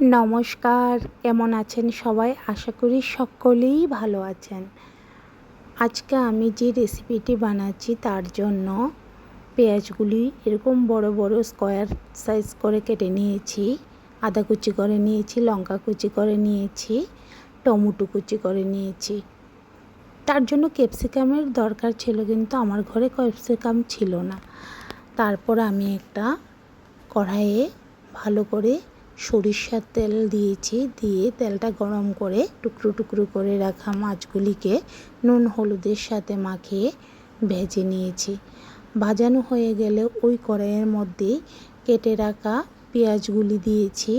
নমস্কার, কেমন আছেন সবাই? আশা করি সকলেই ভালো আছেন। আজকে আমি যে রেসিপিটি বানাচ্ছি তার জন্য পেঁয়াজগুলি এরকম বড় বড় স্কোয়ার সাইজ করে কেটে নিয়েছি। আদা কুচি করে নিয়েছি, লঙ্কা কুচি করে নিয়েছি, টমেটো কুচি করে নিয়েছি। তার জন্য ক্যাপসিকামের দরকার ছিল কিন্তু আমার ঘরে ক্যাপসিকাম ছিল না। তারপর আমি একটা কড়াইয়ে ভালো করে সরিষার তেল দিয়েছি, দিয়ে তেলটা গরম করে টুকরো টুকরো করে রাখা মাছগুলিকে নুন, হলুদের সাথে মাখিয়ে ভেজে নিয়েছি। ভাজানো হয়ে গেলে ওই কড়াইয়ের মধ্যে কেটে রাখা পেঁয়াজগুলি দিয়েছি।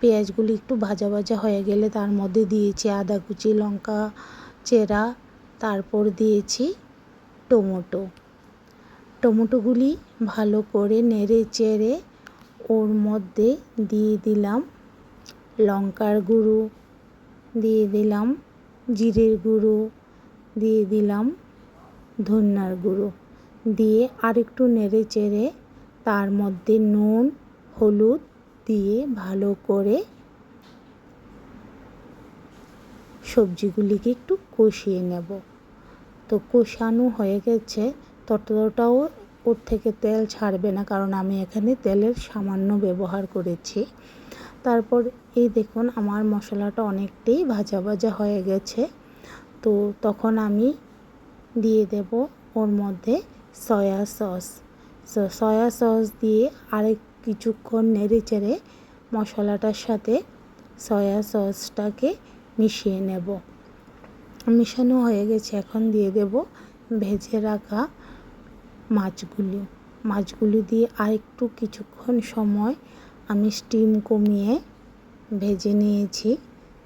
পেঁয়াজগুলি একটু ভাজা ভাজা হয়ে গেলে তার মধ্যে দিয়েছি আদা কুচি, লঙ্কা চেরা, তারপর দিয়েছি টমেটো। টমেটোগুলি ভালো করে নেড়ে চেড়ে ওর মধ্যে দিয়ে দিলাম লঙ্কার গুঁড়ো, দিয়ে দিলাম জিরের গুঁড়ো, দিয়ে দিলাম ধন্যার গুঁড়ো। দিয়ে আরেকটু নেড়ে চেড়ে তার মধ্যে নুন, হলুদ দিয়ে ভালো করে সবজিগুলিকে একটু কষিয়ে নেব। তো কষানো হয়ে গেছে ততটাও ওর থেকে তেল ছাড়বে না, কারণ আমি এখানে তেলের সামান্য ব্যবহার করেছি। তারপর এই দেখুন, আমার মশলাটা অনেকটাই ভাজা ভাজা হয়ে গেছে। তো তখন আমি দিয়ে দেব ওর মধ্যে সয়া সস। সয়া সস দিয়ে আরেক কিছুক্ষণ নেড়ে চেড়ে মশলাটার সাথে সয়া সসটাকে মিশিয়ে নেব। মিশানো হয়ে গেছে, এখন দিয়ে দেব ভেজে রাখা মাছগুলি। মাছগুলি দিয়ে আর একটু কিছুক্ষণ সময় আমি স্টিম কমিয়ে ভেজে নিয়েছি।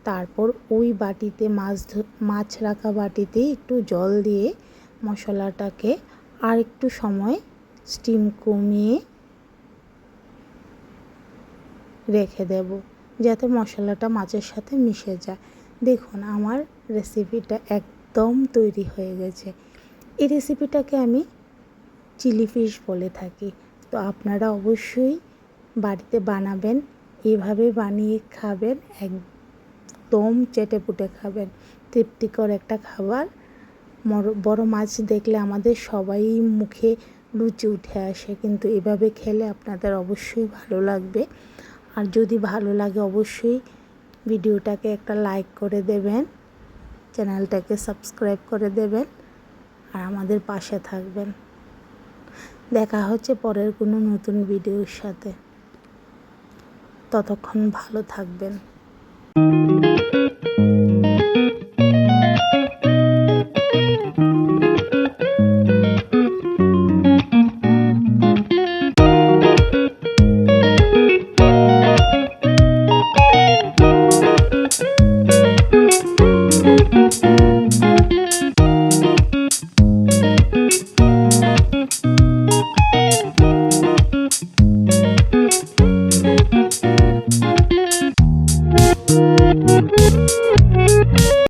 তারপর ওই বাটিতে মাছ মাছ রাখা বাটিতে একটু জল দিয়ে মশলাটাকে আর একটু সময় স্টিম কমিয়ে রেখে দেব, যাতে মশলাটা মাছের সাথে মিশে যায়। দেখুন, আমার রেসিপিটা একদম তৈরি হয়ে গেছে। এই রেসিপিটাকে আমি চিলি ফিশ বলে থাকি। তো আপনারা অবশ্যই বাড়িতে বানাবেন, এভাবে বানিয়ে খাবেন, একদম চেটে পুটে খাবেন। তৃপ্তিকর একটা খাবার। বড় মাছ দেখলে আমাদের সবাই মুখে লুচি উঠে আসে, কিন্তু এভাবে খেলে আপনাদের অবশ্যই ভালো লাগবে। আর যদি ভালো লাগে অবশ্যই ভিডিওটাকে একটা লাইক করে দেবেন, চ্যানেলটাকে সাবস্ক্রাইব করে দেবেন, আর আমাদের পাশে থাকবেন। দেখা হচ্ছে পরের কোনো নতুন ভিডিওর সাথে। ততক্ষণ ভালো থাকবেন।